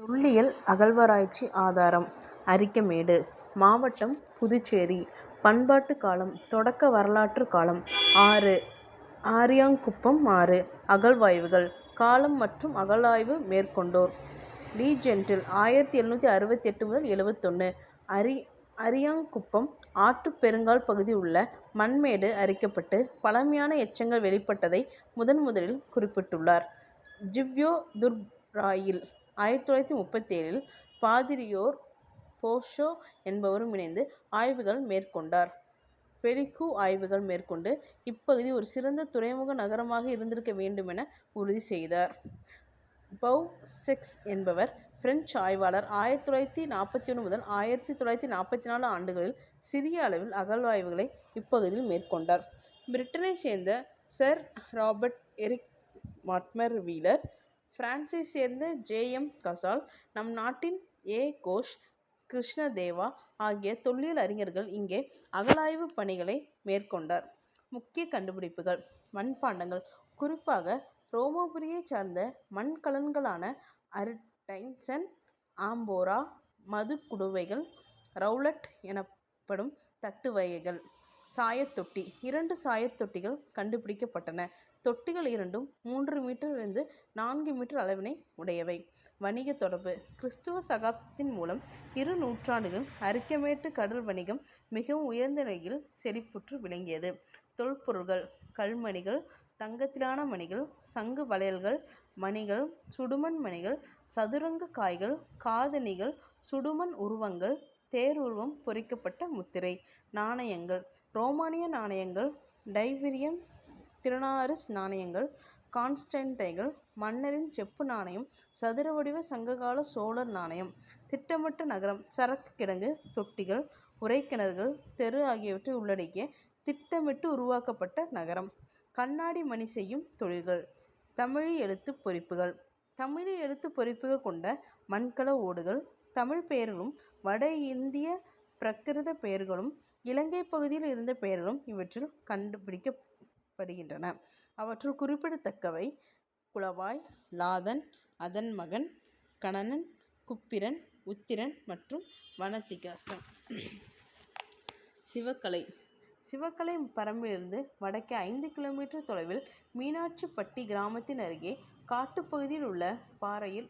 தொல்லியல் அகழ்வாராய்ச்சி ஆதாரம். அரிக்கமேடு மாவட்டம் புதுச்சேரி. பண்பாட்டுக் காலம் தொடக்க வரலாற்றுக் காலம். ஆறு. ஆரியாங்குப்பம் ஆறு. அகழ்வாய்வுகள். காலம் மற்றும் அகழாய்வு மேற்கொண்டோர். லீ ஜென்டில் ஆயிரத்தி எழுநூற்றி அறுபத்தெட்டு முதல் எழுபத்தொன்று அரி அரியாங்குப்பம் ஆற்றுப் பெருங்கால் பகுதி உள்ள மண்மேடு அரிக்கப்பட்டு பழமையான எச்சங்கள் வெளிப்பட்டதை முதன் முதலில் குறிப்பிட்டுள்ளார். ஜிவ்யோ துர்ராயில் ஆயிரத்தி தொள்ளாயிரத்தி முப்பத்தேழில் பாதிரியோர் போஷோ என்பவரும் இணைந்து ஆய்வுகள் மேற்கொண்டார். பெரிக்கு ஆய்வுகள் மேற்கொண்டு இப்பகுதி ஒரு சிறந்த துறைமுக நகரமாக இருந்திருக்க வேண்டுமென உறுதி செய்தார். பவுசெக்ஸ் என்பவர் பிரெஞ்சு ஆய்வாளர். ஆயிரத்தி தொள்ளாயிரத்தி நாற்பத்தி ஒன்று முதல் ஆயிரத்தி தொள்ளாயிரத்தி நாற்பத்தி நாலு ஆண்டுகளில் சிறிய அளவில் அகழ்வாய்வுகளை இப்பகுதியில் மேற்கொண்டார். பிரிட்டனை சேர்ந்த sir Robert Eric Mortimer Wheeler பிரான்சைச் சேர்ந்த ஜே. எம். கசால் நம் நாட்டின் ஏ. கோஷ் கிருஷ்ணதேவா ஆகிய தொல்லியல் அறிஞர்கள் இங்கே அகலாய்வு பணிகளை மேற்கொண்டார் முக்கிய கண்டுபிடிப்புகள் மண்பாண்டங்கள் குறிப்பாக ரோமாபுரியைச் சார்ந்த மண்கலன்களான அர்டைன்சன் ஆம்போரா மது குடுவைகள் ரௌலட் எனப்படும் தட்டு வகைகள். சாயத்தொட்டி இரண்டு சாயத்தொட்டிகள் கண்டுபிடிக்கப்பட்டன. தொட்டிகள் இரண்டும் மூன்று மீட்டரிலிருந்து நான்கு மீட்டர் அளவினை உடையவை. வணிகத் தொடர்பு கிறிஸ்துவ சகாப்தத்தின் மூலம் இரு நூற்றாண்டுகள் அரிக்கமேட்டு கடல் வணிகம் மிகவும் உயர்ந்த நிலையில் செழிப்புற்று விளங்கியது. தொல்பொருள்கள் கல்மணிகள் தங்கத்திலான மணிகள் சங்கு வளையல்கள் மணிகள் சுடுமண் மணிகள் சதுரங்க காய்கள் காதணிகள் சுடுமண் உருவங்கள் தேர் உருவம் பொறிக்கப்பட்ட முத்திரை நாணயங்கள். ரோமானிய நாணயங்கள் டைவிரியன் திருநாரிஸ் நாணயங்கள் கான்ஸ்டன்டைகள் மன்னரின் செப்பு நாணயம் சதுர வடிவ சங்ககால சோழர் நாணயம் திட்டமிட்ட நகரம் சரக்கு கிடங்கு தொட்டிகள் உரைக்கிணறுகள் தெரு ஆகியவற்றை உள்ளடக்கிய திட்டமிட்டு உருவாக்கப்பட்ட நகரம். கண்ணாடி மணி செய்யும் தொழில்கள். தமிழி எழுத்து பொறிப்புகள். தமிழி எழுத்து பொறிப்புகள் கொண்ட மண்கல ஓடுகள் தமிழ் பெயர்களும் வட இந்திய பிரகிருத பெயர்களும் இலங்கைப் பகுதியில் இருந்த பெயர்களும் இவற்றில் கண்டுபிடிக்கப்படுகின்றன. அவற்றுள் குறிப்பிடத்தக்கவை குளவாய் லாதன் அதன் மகன் கணனன் குப்பிரன் உத்திரன் மற்றும் வனத்திகாசம் சிவக்கலை சிவக்கலை பரம்பிலிருந்து வடக்கே ஐந்து கிலோமீட்டர் தொலைவில் மீனாட்சிப்பட்டி கிராமத்தின் அருகே காட்டுப்பகுதியில் உள்ள பாறையில்